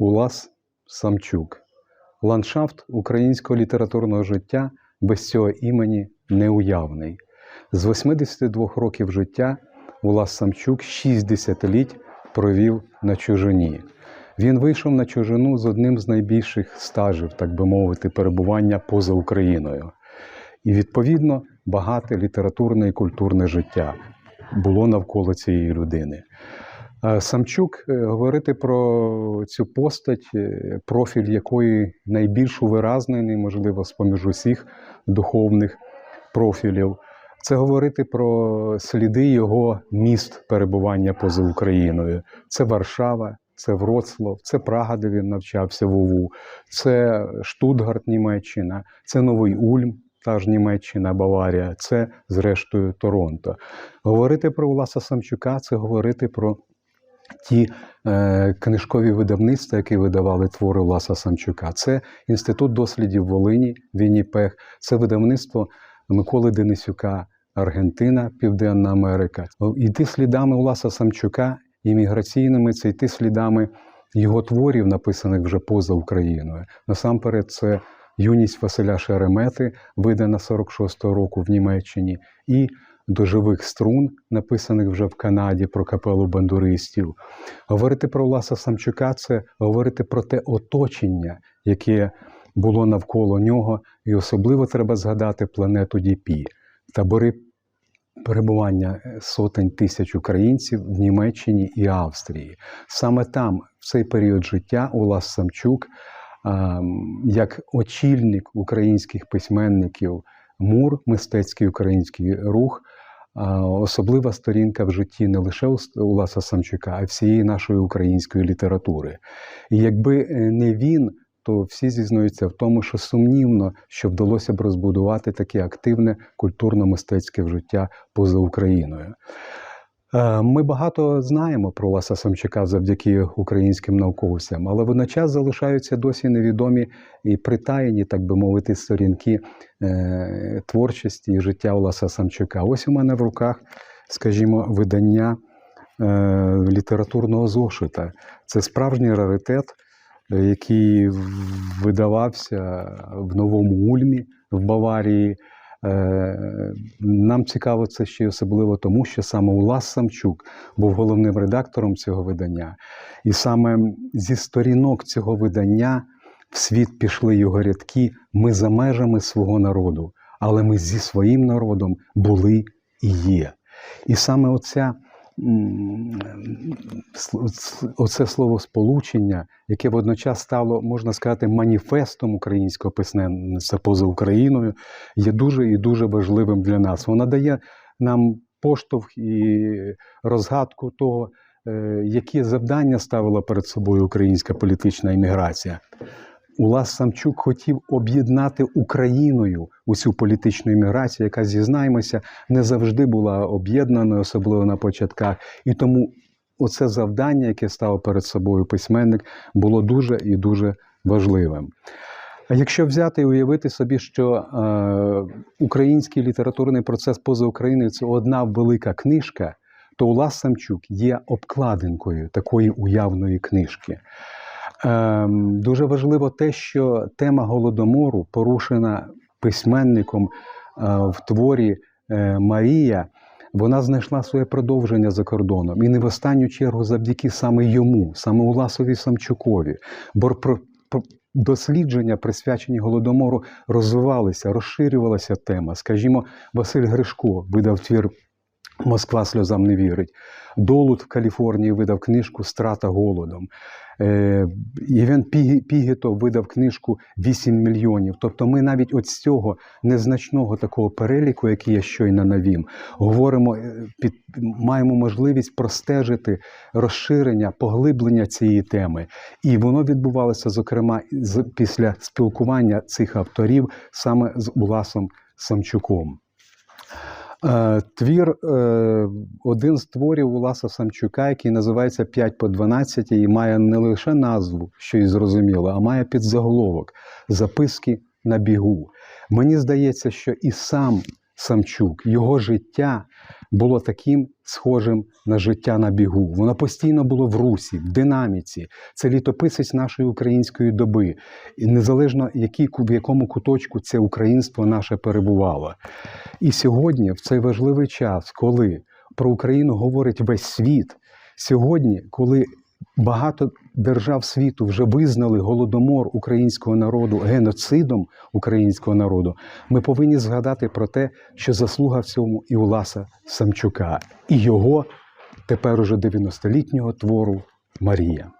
Улас Самчук. Ландшафт українського літературного життя без цього імені неуявний. З 82 років життя Улас Самчук 6 десятиліть провів на чужині. Він вийшов на чужину з одним з найбільших стажів, так би мовити, перебування поза Україною. І відповідно багате літературне і культурне життя було навколо цієї людини. Самчук е, говорити про цю постать, е, профіль якої найбільш увиразнений, можливо, з поміж усіх духовних профілів. Це говорити про сліди його міст перебування поза Україною. Це Варшава, це Вроцлав, це Прага, де він навчався в УВУ, це Штутгарт, Німеччина, це Новий Ульм, та ж Німеччина, Баварія, це, зрештою, Торонто. Говорити про Уласа Самчука це говорити про ті е, книжкові видавництва, які видавали твори Уласа Самчука. Це Інститут дослідів Волині, Вінніпех, це видавництво Миколи Денисюка, Аргентина, Південна Америка. Йти слідами Уласа Самчука імміграційними, це йти слідами його творів, написаних вже поза Україною. Насамперед, це Юність Василя Шеремети, видана 46-го року в Німеччині, і до живих струн, написаних вже в Канаді про капелу бандуристів. Говорити про Уласа Самчука це говорити про те оточення, яке було навколо нього, і особливо треба згадати планету Діпі, табори перебування сотень тисяч українців в Німеччині і Австрії. Саме там, в цей період життя, Улас Самчук, як очільник українських письменників, МУР, мистецький український рух, особлива сторінка в житті не лише Уласа Самчука, а всієї нашої української літератури. І якби е, не він, то всі зізнаються в тому, що сумнівно, що вдалося б розбудувати таке активне культурно-мистецьке життя поза Україною. Е, Ми багато знаємо про Ласа Самчука завдяки українським науковцям, але водночас залишаються досі невідомі і притаєні, так би мовити, сторінки е, творчості і життя Оласа Самчука. Ось у мене в руках, скажімо, видання е, літературного зошита. Це справжній раритет, який видавався в Новому Ульмі в Баварії. Е, Нам цікаво це ще й особливо тому, що саме Улас Самчук був головним редактором цього видання, і саме зі сторінок цього видання в світ пішли його рядки. Ми за межами свого народу, але ми зі своїм народом були і є. І саме оця. Оце словосполучення, яке водночас стало, можна сказати, маніфестом українського письменництва поза Україною, є дуже і дуже важливим для нас. Воно дає нам поштовх і розгадку того, е, які завдання ставила перед собою українська політична імміграція. Улас Самчук хотів об'єднати Україною усю політичну імміграцію, яка, зізнаємося, не завжди була об'єднаною, особливо на початках. І тому оце завдання, яке став перед собою письменник, було дуже і дуже важливим. А якщо взяти і уявити собі, що е, український літературний процес поза Україною це одна велика книжка, то Улас Самчук є обкладинкою такої уявної книжки. Ем, дуже важливо те, що тема голодомору порушена письменником е, в творі е, Марія. Вона знайшла своє продовження за кордоном і не в останню чергу завдяки саме йому, саме Уласові Самчукові. Бо дослідження, присвячені голодомору, розвивалися, розширювалася тема. Скажімо, Василь Гришко видав твір Москва сльозам не вірить. Долут в Каліфорнії видав книжку Страта голодом. Е, Євген Пігіто видав книжку 8 мільйонів. Тобто ми навіть от з цього незначного такого переліку, який я щойно навів, говоримо, е, під, маємо можливість простежити розширення, поглиблення цієї теми. І воно відбувалося, зокрема, після спілкування цих авторів саме з Уласом Самчуком. Е, Твір, е, один з творів Уласа Самчука, який називається 5 по 12 і має не лише назву, що і зрозуміло, а має підзаголовок Записки на бігу. Мені здається, що і сам Самчук. Його життя було таким схожим на життя на бігу. Воно постійно було в русі, в динаміці. Це літописець нашої української доби. І незалежно який, в якому куточку це українство наше перебувало. І сьогодні, в цей важливий час, коли про Україну говорить весь світ, сьогодні, коли багато держав світу вже визнали голодомор українського народу геноцидом українського народу, ми повинні згадати про те, що заслуга в цьому і Уласа Самчука, і його тепер уже 90-літнього твору Марія.